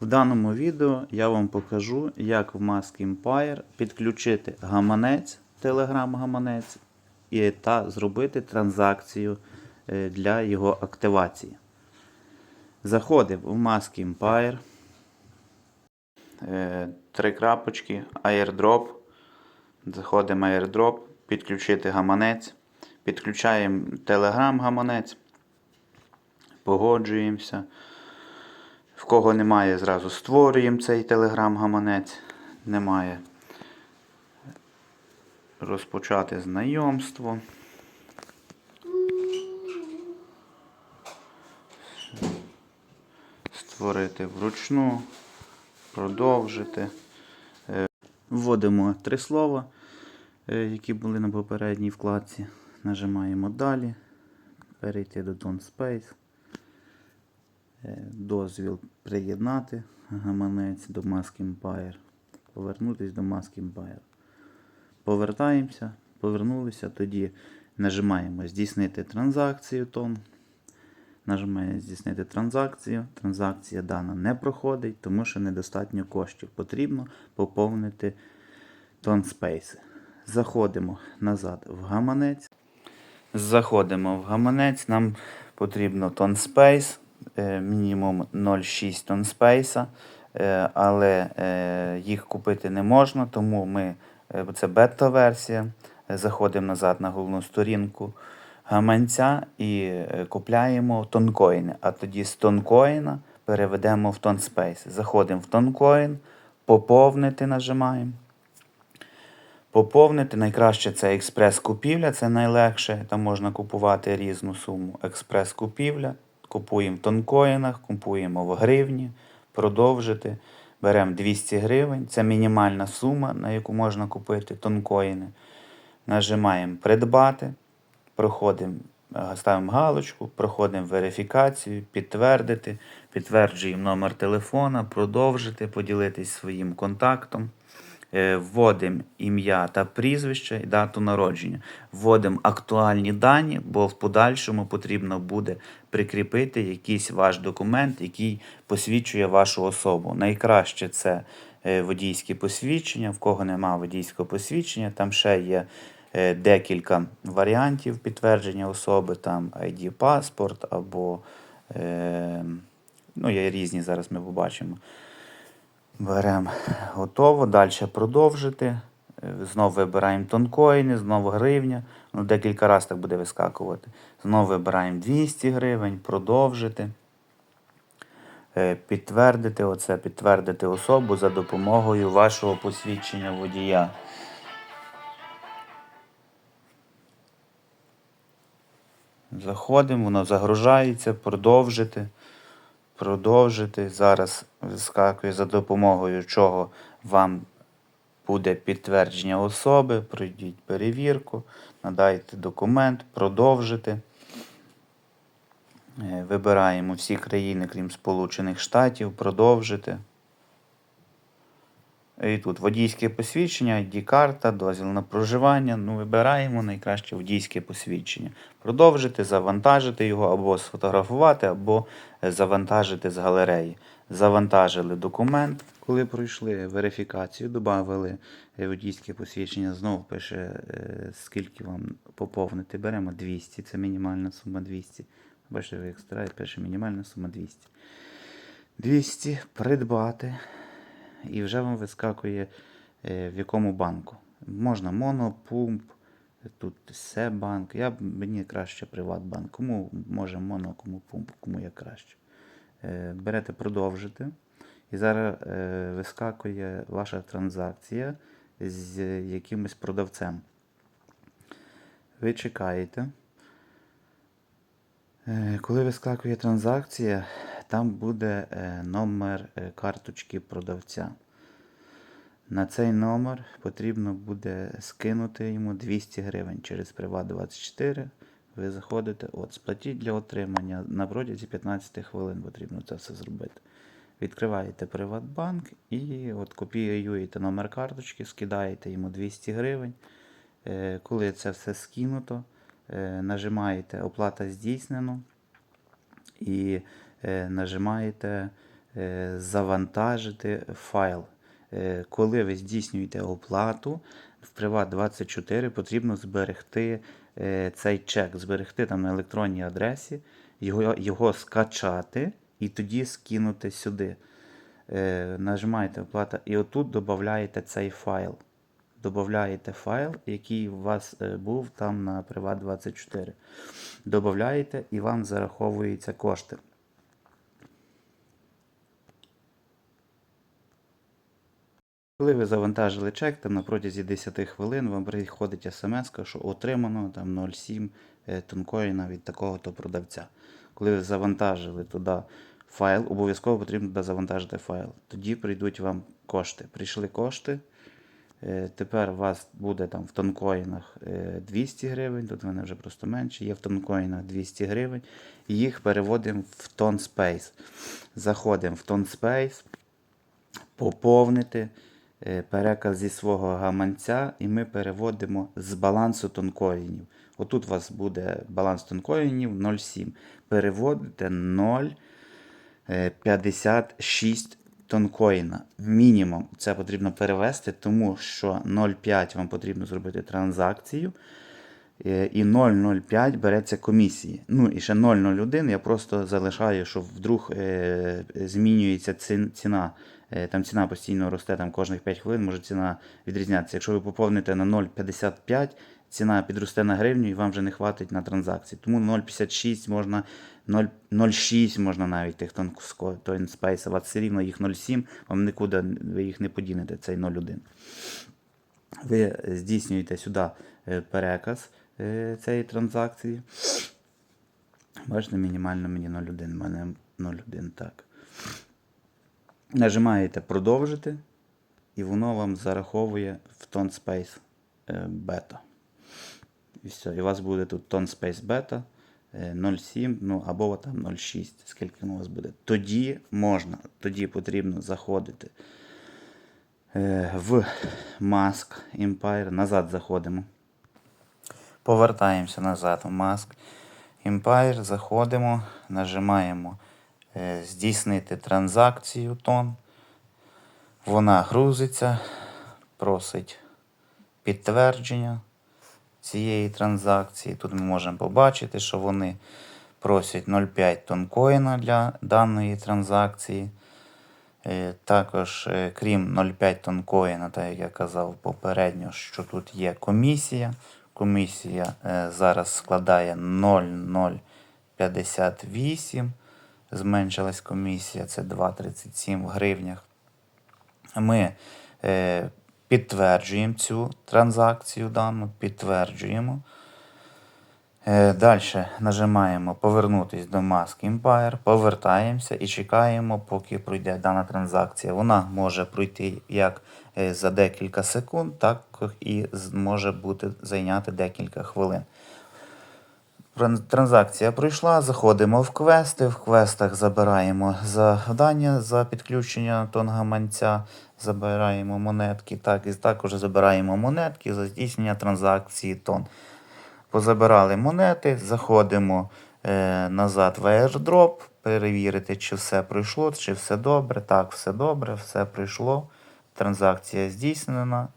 В даному відео я вам покажу, як в Mask Empire підключити гаманець, Telegram-гаманець і та зробити транзакцію е, для його активації. Заходимо в Mask Empire. Е, Три крапочки, airdrop. Заходимо в airdrop, підключити гаманець. Підключаємо Telegram гаманець. Погоджуємося. В кого немає, зразу створюємо цей телеграм-гаманець. Немає. Розпочати знайомство. Створити вручну, продовжити. Е, Вводимо три слова, е, які були на попередній вкладці. Нажимаємо далі. Перейти до Tone Space. Е, дозвіл приєднати гаманець до Mask Empire. Повернутися до Mask Empire. Повертаємося, повернулися, тоді нажимаємо здійснити транзакцію Том. Нажимаємо здійснити транзакцію. Транзакція дана не проходить, тому що недостатньо коштів. Потрібно поповнити Tone Space. Заходимо назад в гаманець. Заходимо в гаманець. Нам потрібно Space, е, мінімум 0,6 тонн спейса, е, але е, їх купити не можна, тому ми, е, це бета-версія. Е, Заходимо назад на головну сторінку гаманця і е, купляємо тонкоїни. А тоді з тонкоїна переведемо в тонспейс. Заходимо в тонкоін, поповнити нажимаємо. Поповнити найкраще це експрес-купівля, це найлегше. Там можна купувати різну суму. Експрес-купівля. Купуємо в тонкоїнах, купуємо в гривні, продовжити. Беремо 200 гривень. Це мінімальна сума, на яку можна купити тонкоїни. Нажимаємо придбати, проходимо, е, ставимо галочку, проходимо верифікацію, підтвердити, підтверджуємо номер телефона, продовжити, поділитись своїм контактом. Е, Вводимо ім'я та прізвище і дату народження. Вводимо актуальні дані, бо в подальшому потрібно буде прикріпити якийсь ваш документ, який посвідчує вашу особу. Найкраще це е, водійське посвідчення. В кого немає водійського посвідчення, там ще є е, декілька варіантів підтвердження особи, там ID паспорт або ну, є різні, зараз ми побачимо. Беремо готово, далі продовжити. Е, Знову вибираємо тонкоїни, знову гривня. Ну, декілька разів так буде вискакувати. Знову вибираємо 200 гривень, продовжити. Е, Підтвердити оце, підтвердити особу за допомогою вашого посвідчення водія. Заходимо, воно загружається, продовжити. Продовжити. Зараз вискакує за допомогою чого вам буде підтвердження особи. Пройдіть перевірку, надайте документ, продовжити. Е, Вибираємо всі країни, крім Сполучених Штатів, продовжити. І тут водійське посвідчення, ID-карта, дозвіл на проживання. Ну, вибираємо найкраще водійське посвідчення. Продовжити, завантажити його або сфотографувати, або е, завантажити з галереї. Завантажили документ, коли пройшли верифікацію, додали водійське посвідчення. Знову пише, е, скільки вам поповнити. Беремо 200, це мінімальна сума 200. Бачите, ви екстра, пише мінімальна сума 200. 200 придбати і вже вам вискакує е, в якому банку. Можна монопумп, тут Себанк. Я мені краще Приватбанк. Кому може моно, кому пумп, кому як краще. Е, Берете продовжити. І зараз е, вискакує ваша транзакція з якимось продавцем. Ви чекаєте. Коли вискакує транзакція, там буде е, номер е, карточки продавця. На цей номер потрібно буде скинути йому 200 гривень через Приват24. Ви заходите, от, сплатіть для отримання. На протязі 15 хвилин потрібно це все зробити. Відкриваєте Приватбанк і от копіюєте номер карточки, скидаєте йому 200 гривень. Е, Коли це все скинуто, нажимаєте оплата здійснено і нажимаєте е, завантажити файл. Е, Коли ви здійснюєте оплату в Privat24, потрібно зберегти е, цей чек, зберегти там на електронній адресі, його, його скачати і тоді скинути сюди. Е, Нажимаєте оплата і отут додаєте цей файл. Додаєте файл, який у вас е, був там на Privat24. Додаєте і вам зараховуються кошти. Коли ви завантажили чек, там на протязі 10 хвилин вам приходить смс, що отримано там 0,7 е, тонкоїна від такого-то продавця. Коли ви завантажили туди файл, обов'язково потрібно туди завантажити файл. Тоді прийдуть вам кошти. Прийшли кошти. е, Тепер у вас буде там в тонкоїнах е, 200 гривень, тут вони вже просто менші, є в тонкоїнах 200 гривень. Їх переводимо в TonSpace. Заходимо в TonSpace, поповнити е, переказ зі свого гаманця, і ми переводимо з балансу тонкоїнів. Отут у вас буде баланс тонкоїнів 0,7. Переводите 0,56 тонкоїна. Мінімум це потрібно перевести, тому що 0,5 вам потрібно зробити транзакцію. Е, І 0,05 береться комісії. Ну і ще 0,01 я просто залишаю, щоб вдруг е, змінюється ціна. Е, Там ціна постійно росте, там кожних 5 хвилин може ціна відрізнятися. Якщо ви поповните на 0,55, ціна підросте на гривню і вам вже не хватить на транзакції. Тому 0,56 можна, 0 0,6 можна навіть тих тонспейс, а вас все рівно їх 0,7, вам нікуди ви їх не подінете, цей 0,1 ви здійснюєте сюди переказ цієї транзакції. Бачите, мінімально мені 0,1, в мене 0,1 так. Нажимаєте продовжити, і воно вам зараховує в TonSpace е, бета. І все. І у вас буде тут TonSpace е, 0,7, ну або там 0,6, скільки у вас буде. Тоді можна, тоді потрібно заходити е, в Mask Empire. Назад заходимо. Повертаємося назад в Mask Empire, заходимо, нажимаємо е, здійснити транзакцію тон. Вона грузиться, просить підтвердження цієї транзакції. Тут ми можемо побачити, що вони просять 0,5 тонкоїна для даної транзакції. Е, Також, е, крім 0,5 тонкоїна, так як я казав попередньо, що тут є комісія. Комісія е, зараз складає 0,058. Зменшилась комісія, це 2,37 в гривнях. Ми е, підтверджуємо цю транзакцію дану, підтверджуємо. Е, Далі нажимаємо повернутись до Mask Empire, повертаємося і чекаємо, поки пройде дана транзакція. Вона може пройти як е, за декілька секунд, так і може бути зайняти декілька хвилин. Транзакція пройшла, заходимо в квести. В квестах забираємо завдання за підключення тонгаманця, забираємо монетки, так, і також забираємо монетки за здійснення транзакції тон. Позабирали монети, заходимо е, назад в airdrop, перевірити, чи все пройшло, чи все добре. Так, все добре, все пройшло. Транзакція здійснена.